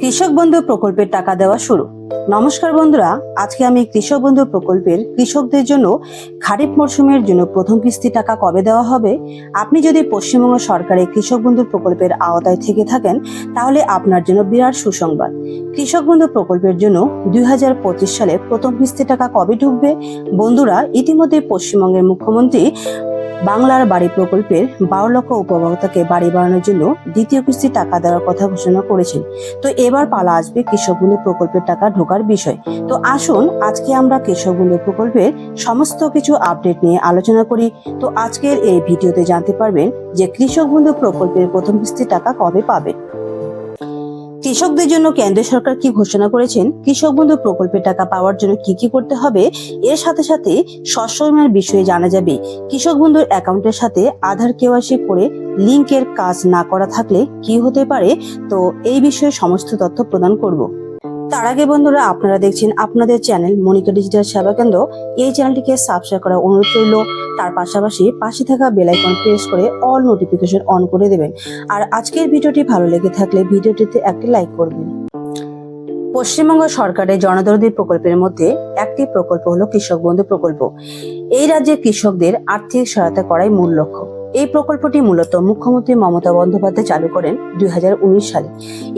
কৃষক বন্ধু প্রকল্পের টাকা দেওয়া শুরু। নমস্কার বন্ধুরা, আজকে আমি কৃষক বন্ধু প্রকল্পের কৃষকদের জন্য খারিফ মরশুমের জন্য প্রথম কিস্তি টাকা কবে দেওয়া হবে? আপনি যদি পশ্চিমবঙ্গ সরকারের কৃষক বন্ধু প্রকল্পের আওতায় থেকে থাকেন, তাহলে আপনার জন্য বিরাট সুসংবাদ। কৃষক বন্ধু প্রকল্পের জন্য দুই হাজার পঁচিশ সালে প্রথম কিস্তি টাকা কবে ঢুকবে? বন্ধুরা, ইতিমধ্যে পশ্চিমবঙ্গের মুখ্যমন্ত্রী বাংলার বাড়ি প্রকল্পের বারো লক্ষ উপভোক্তাকে বাড়ি বানানোর জন্য দ্বিতীয় কিস্তি টাকা দেওয়ার কথা ঘোষণা করেছেন। তো এবার পালা আসবে কৃষক বন্ধু প্রকল্পের টাকা ঢোকার বিষয়। তো আসুন, আজকে আমরা কৃষক বন্ধু প্রকল্পের সমস্ত কিছু আপডেট নিয়ে আলোচনা করি। তো আজকের এই ভিডিওতে জানতে পারবেন যে কৃষক বন্ধু প্রকল্পের প্রথম কিস্তি টাকা কবে পাবেন কৃষকদের জন্য কেন্দ্র সরকার কি ঘোষণা করেছেন? কৃষক বন্ধু প্রকল্পের টাকা পাওয়ার জন্য কি কি করতে হবে? এর সাথে সাথে শস্য বীমার বিষয়ে জানা যাবে। কৃষক বন্ধুর অ্যাকাউন্টের সাথে আধার কেওয়াইসি করে লিংকের কাজ না করা থাকলে কি হতে পারে? তো এই বিষয়ে সমস্ত তথ্য প্রদান করব। তার আগে বন্ধুরা, আপনারা দেখছেন আপনাদের চ্যানেল মনিকা ডিজিটাল সেবা কেন্দ্র। এই চ্যানেলটিকে সাবস্ক্রাইব করার অনুরোধ রইল। তার পাশাপাশি পাশে থাকা বেল আইকন প্রেস করে অল নোটিফিকেশন অন করে দেবেন। আর আজকের ভিডিওটি ভালো লেগে থাকলে ভিডিওটিতে একটি লাইক করবেন। পশ্চিমবঙ্গ সরকারের জনদরদি প্রকল্পের মধ্যে একটি প্রকল্প হলো কৃষক বন্ধু প্রকল্প। এই রাজ্যে কৃষকদের আর্থিক সহায়তা করাই মূল লক্ষ্য। এই প্রকল্পটি মূলত মুখ্যমন্ত্রী মমতা বন্দ্যোপাধ্যায় চালু করেন দুই হাজার উনিশ সালে।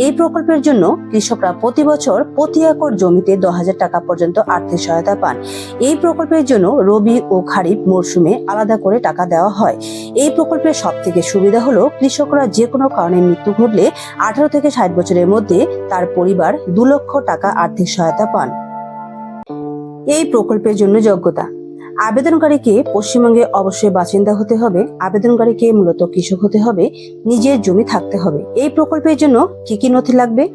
এই প্রকল্পের জন্য কৃষকরা প্রতি বছর প্রতি একর জমিতে দশ হাজার টাকা পর্যন্ত আর্থিক সহায়তা পান। এই প্রকল্পের জন্য রবি ও খারিফ মরশুমে আলাদা করে টাকা দেওয়া হয়। এই প্রকল্পের সব থেকে সুবিধা হলো কৃষকরা যে কোনো কারণে মৃত্যু ঘটলে আঠারো থেকে ষাট বছরের মধ্যে তার পরিবার দু লক্ষ টাকা আর্থিক সহায়তা পান। এই প্রকল্পের জন্য যোগ্যতা আবেদনকারীকে পশ্চিমবঙ্গে অবশ্যই বাসিন্দা হতে হবে। আবেদনকারীকে মূলত কৃষক হতে হবে। নিজের জমি থাকতে হবে। এই প্রকল্পের জন্য কি কি নথি লাগবে?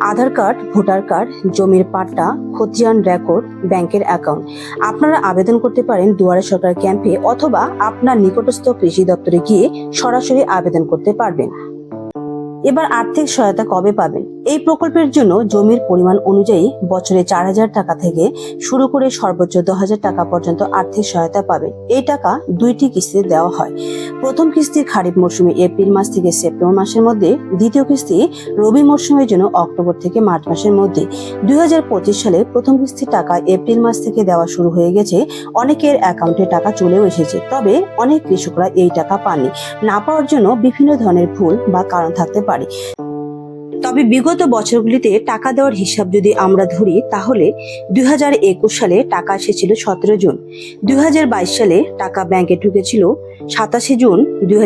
আধার কার্ড, ভোটার কার্ড, জমির পাট্টা, খতিয়ান রেকর্ড ব্যাংকের অ্যাকাউন্ট আপনারা আবেদন করতে পারেন দুয়ারে সরকার ক্যাম্পে অথবা আপনার নিকটস্থ কৃষি দপ্তরে গিয়ে সরাসরি আবেদন করতে পারবেন। এবার আর্থিক সহায়তা কবে পাবেন? এই প্রকল্পের জন্য জমির পরিমাণ অনুযায়ী বছরে চার হাজার টাকা থেকে শুরু করে সর্বোচ্চ দশ হাজার টাকা পর্যন্ত আর্থিক সহায়তা পাবেন। এই টাকা দুইটি কিস্তিতে দেওয়া হয়। প্রথম কিস্তি খারিফ মরশুমে এপ্রিল মাস থেকে সেপ্টেম্বর মাসের মধ্যে, দ্বিতীয় কিস্তি রবি মরশুমের জন্য অক্টোবর থেকে মার্চ মাসের মধ্যে। দুই হাজার পঁচিশ সালে প্রথম কিস্তির টাকা এপ্রিল মাস থেকে দেওয়া শুরু হয়ে গেছে। অনেকের অ্যাকাউন্টে টাকা চলেও এসেছে, তবে অনেক কৃষকরা এই টাকা পাননি। না পাওয়ার জন্য বিভিন্ন ধরনের ভুল বা কারণ থাকতে পারে। তবে বিগত বছরগুলিতে টাকা দেওয়ার হিসাব যদি আমরা ধরি, তাহলে দুই সালে টাকা এসেছিল সতেরো জুন। দুই হাজার বাইশ সালে টাকা ব্যাংকে ঢুকেছিল সাতাশে জুন। দুই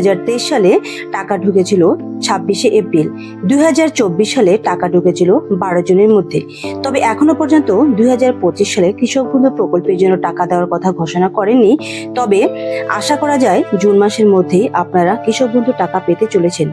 সালে টাকা ঢুকেছিল ছাব্বিশে এপ্রিল। দুই হাজার চব্বিশ সালে টাকা ঢুকেছিল বারো জনের মধ্যে। তবে এখনও পর্যন্ত দুই হাজার পঁচিশ সালে কৃষক বন্ধু প্রকল্পের জন্য টাকা দেওয়ার কথা ঘোষণা করেননি। তবে আশা করা যায়, জুন মাসের মধ্যেই আপনারা কৃষক বন্ধু টাকা পেতে চলেছেন।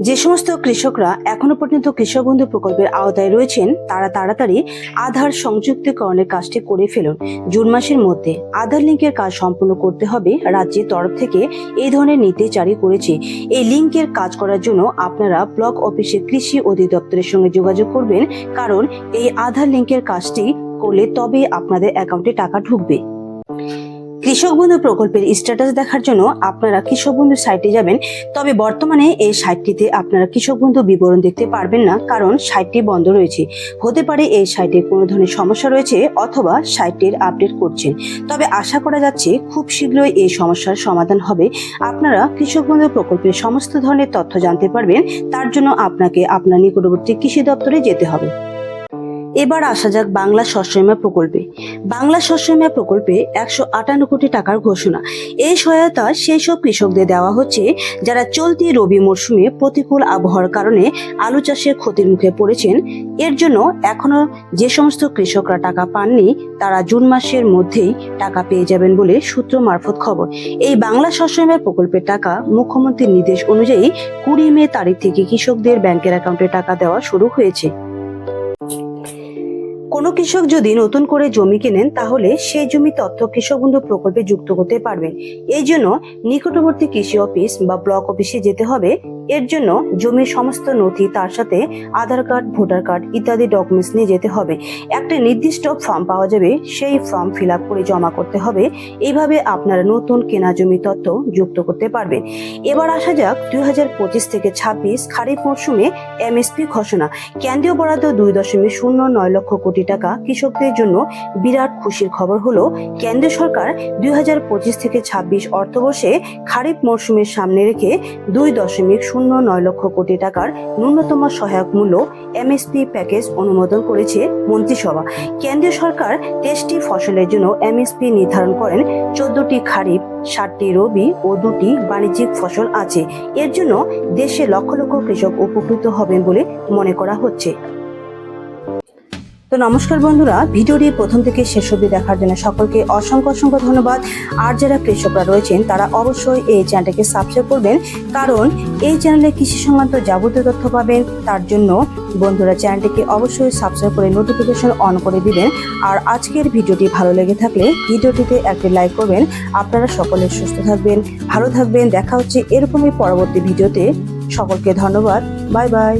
যে সমস্ত কৃষকরা এখনও পর্যন্ত কৃষক বন্ধু প্রকল্পের আওতায় রয়েছেন, তারা তাড়াতাড়ি আধার সংযুক্তিকরণের কাজটি করে ফেলুন। জুন মাসের মধ্যে আধার লিঙ্কের কাজ সম্পূর্ণ করতে হবে। রাজ্যের তরফ থেকে এই ধরনের নীতি জারি করেছে। এই লিঙ্কের কাজ করার জন্য আপনারা ব্লক অফিসে কৃষি অধিদপ্তরের সঙ্গে যোগাযোগ করবেন। কারণ এই আধার লিঙ্কের কাজটি করলে তবে আপনাদের অ্যাকাউন্টে টাকা ঢুকবে। কৃষক বন্ধু প্রকল্পের স্ট্যাটাস দেখার জন্য আপনারা কৃষক বন্ধু সাইটে যাবেন। তবে বর্তমানে এই সাইটটিতে আপনারা কৃষক বন্ধু বিবরণ দেখতে পারবেন না, কারণ সাইটটি বন্ধ রয়েছে। হতে পারে এই সাইটে কোনো ধরনের সমস্যা রয়েছে অথবা সাইটের আপডেট করছেন। তবে আশা করা যাচ্ছে খুব শীঘ্রই এই সমস্যার সমাধান হবে। আপনারা কৃষক বন্ধু প্রকল্পের সমস্ত ধরনের তথ্য জানতে পারবেন, তার জন্য আপনাকে আপনার নিকটবর্তী কৃষি দপ্তরে যেতে হবে। এবার আসা যাক বাংলা বীমা প্রকল্পে। বাংলা বীমা প্রকল্পে একশো আটান্ন কোটি টাকার ঘোষণা। এই সহায়তা সেই সব কৃষকদের দেওয়া হচ্ছে যারা চলতি রবি মরশুমে প্রতিকূল আবহাওয়ার কারণে আলু চাষের ক্ষতির মুখে পড়েছেন। এর জন্য এখনও যে সমস্ত কৃষকরা টাকা পাননি, তারা জুন মাসের মধ্যেই টাকা পেয়ে যাবেন বলে সূত্র মারফত খবর। এই বাংলা বীমা প্রকল্পের টাকা মুখ্যমন্ত্রীর নির্দেশ অনুযায়ী কুড়ি মে তারিখ থেকে কৃষকদের ব্যাংকের অ্যাকাউন্টে টাকা দেওয়া শুরু হয়েছে। কোনো কৃষক যদি নতুন করে জমি কেনেন, তাহলে সেই জমি তথ্য কৃষক বন্ধু প্রকল্পে যুক্ত করতে পারবেন। এই জন্য নিকটবর্তী কৃষি অফিস বা ব্লক অফিসে যেতে হবে। এর জন্য জমির সমস্ত নথি, তার সাথে আধার কার্ড, ভোটার কার্ড ইত্যাদি ডকুমেন্টস নিয়ে যেতে হবে। একটা নির্দিষ্ট ফর্ম পাওয়া যাবে, সেই ফর্ম ফিল করে জমা করতে হবে। এইভাবে আপনারা নতুন কেনা জমি তথ্য যুক্ত করতে পারবেন। এবার আসা যাক দুই হাজার পঁচিশ থেকে ছাব্বিশ খারিফ মরশুমে এমএসপি ঘোষণা। কেন্দ্রীয় বরাদ্দ দুই দশমিক শূন্য নয় লক্ষ কোটি টাকা। কৃষকদের জন্য বিরাট খুশির খবর হলো, কেন্দ্র সরকার দুই হাজার পঁচিশ থেকে ছাব্বিশ অর্থবর্ষে খারিফ মরশুমের সামনে রেখে দুই দশমিক শূন্য নয় লক্ষ কোটি টাকার ন্যূনতম সহায়ক মূল্য এমএসপি প্যাকেজ অনুমোদন করেছে মন্ত্রিসভা। কেন্দ্রীয় সরকার তেইশটি ফসলের জন্য এমএসপি নির্ধারণ করেন। চোদ্দটি খারিফ, ষাটটি রবি ও দুটি বাণিজ্যিক ফসল আছে। এর জন্য দেশে লক্ষ লক্ষ কৃষক উপকৃত হবেন বলে মনে করা হচ্ছে। তো নমস্কার বন্ধুরা ভিডিওটি প্রথম থেকে শেষ অবধি দেখার জন্য সকলকে অসংখ্য অসংখ্য ধন্যবাদ। আর যারা কৃষকরা রয়েছেন, তারা অবশ্যই এই চ্যানেলটাকে সাবস্ক্রাইব করবেন। কারণ এই চ্যানেলে কৃষি সংক্রান্ত যাবতীয় তথ্য পাবেন। তার জন্য বন্ধুরা চ্যানেলটিকে অবশ্যই সাবস্ক্রাইব করে নোটিফিকেশন অন করে দিবেন। আর আজকের ভিডিওটি ভালো লেগে থাকলে ভিডিওটিতে একটি লাইক করবেন। আপনারা সকলে সুস্থ থাকবেন, ভালো থাকবেন। দেখা হচ্ছে এরকমই পরবর্তী ভিডিওতে। সকলকে ধন্যবাদ। Bye bye